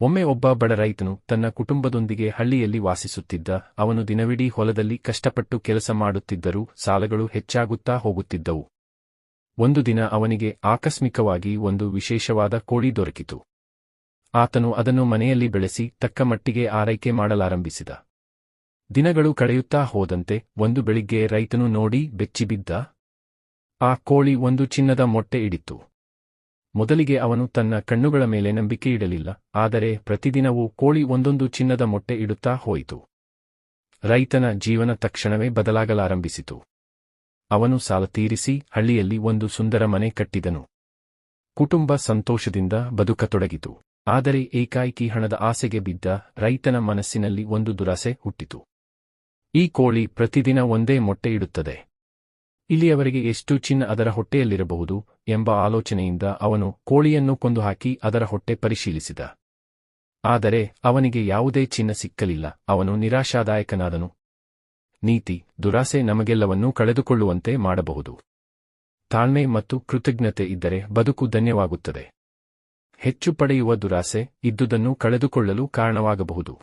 ಒಮ್ಮೆ ಒಬ್ಬ ಬಡ ರೈತನು ತನ್ನ ಕುಟುಂಬದೊಂದಿಗೆ ಹಳ್ಳಿಯಲ್ಲಿ ವಾಸಿಸುತ್ತಿದ್ದ, ಅವನು ದಿನವಿಡೀ ಹೊಲದಲ್ಲಿ ಕಷ್ಟಪಟ್ಟು ಕೆಲಸ ಮಾಡುತ್ತಿದ್ದರೂ ಸಾಲಗಳು ಹೆಚ್ಚಾಗುತ್ತಾ ಹೋಗುತ್ತಿದ್ದವು. ಒಂದು ದಿನ ಅವನಿಗೆ ಆಕಸ್ಮಿಕವಾಗಿ ಒಂದು ವಿಶೇಷವಾದ ಕೋಳಿ ದೊರಕಿತು. ಆತನು ಅದನ್ನು ಮನೆಯಲ್ಲಿ ಬೆಳೆಸಿ ತಕ್ಕ ಮಟ್ಟಿಗೆ ಆರೈಕೆ ಮಾಡಲಾರಂಭಿಸಿದ. ದಿನಗಳು ಕಳೆಯುತ್ತಾ ಹೋದಂತೆ ಒಂದು ಬೆಳಿಗ್ಗೆ ರೈತನು ನೋಡಿ ಬೆಚ್ಚಿಬಿದ್ದ. ಆ ಕೋಳಿ ಒಂದು ಚಿನ್ನದ ಮೊಟ್ಟೆ ಇಡಿತ್ತು ಮೊದಲಿಗೆ ಅವನು ತನ್ನ ಕಣ್ಣುಗಳ ಮೇಲೆ ನಂಬಿಕೆ ಇಡಲಿಲ್ಲ ಆದರೆ ಪ್ರತಿದಿನವೂ ಕೋಳಿ ಒಂದೊಂದು ಚಿನ್ನದ ಮೊಟ್ಟೆ ಇಡುತ್ತಾ ಹೋಯಿತು. ರೈತನ ಜೀವನ ತಕ್ಷಣವೇ ಬದಲಾಗಲಾರಂಭಿಸಿತು. ಅವನು ಸಾಲ ತೀರಿಸಿ ಹಳ್ಳಿಯಲ್ಲಿ ಒಂದು ಸುಂದರ ಮನೆ ಕಟ್ಟಿದನು. ಕುಟುಂಬ ಸಂತೋಷದಿಂದ ಬದುಕತೊಡಗಿತು. ಆದರೆ ಏಕಾಏಕಿ ಹಣದ ಆಸೆಗೆ ಬಿದ್ದ ರೈತನ ಮನಸ್ಸಿನಲ್ಲಿ ಒಂದು ದುರಾಸೆ ಹುಟ್ಟಿತು. ಈ ಕೋಳಿ ಪ್ರತಿದಿನ ಒಂದೇ ಮೊಟ್ಟೆ ಇಡುತ್ತದೆ. ಇಲ್ಲಿಯವರೆಗೆ ಎಷ್ಟು ಚಿನ್ನ ಅದರ ಹೊಟ್ಟೆಯಲ್ಲಿರಬಹುದು ಎಂಬ ಆಲೋಚನೆಯಿಂದ ಅವನು ಕೋಳಿಯನ್ನು ಕೊಂದು ಹಾಕಿ ಅದರ ಹೊಟ್ಟೆ ಪರಿಶೀಲಿಸಿದ. ಆದರೆ ಅವನಿಗೆ ಯಾವುದೇ ಚಿನ್ನ ಸಿಕ್ಕಲಿಲ್ಲ, ಅವನು ನಿರಾಶಾದಾಯಕನಾದನು. ನೀತಿ, ದುರಾಸೆ ನಮಗೆಲ್ಲವನ್ನೂ ಕಳೆದುಕೊಳ್ಳುವಂತೆ ಮಾಡಬಹುದು. ತಾಳ್ಮೆ ಮತ್ತು ಕೃತಜ್ಞತೆ ಇದ್ದರೆ ಬದುಕು ಧನ್ಯವಾಗುತ್ತದೆ. ಹೆಚ್ಚು ಪಡೆಯುವ ದುರಾಸೆ ಇದ್ದುದನ್ನು ಕಳೆದುಕೊಳ್ಳಲು ಕಾರಣವಾಗಬಹುದು.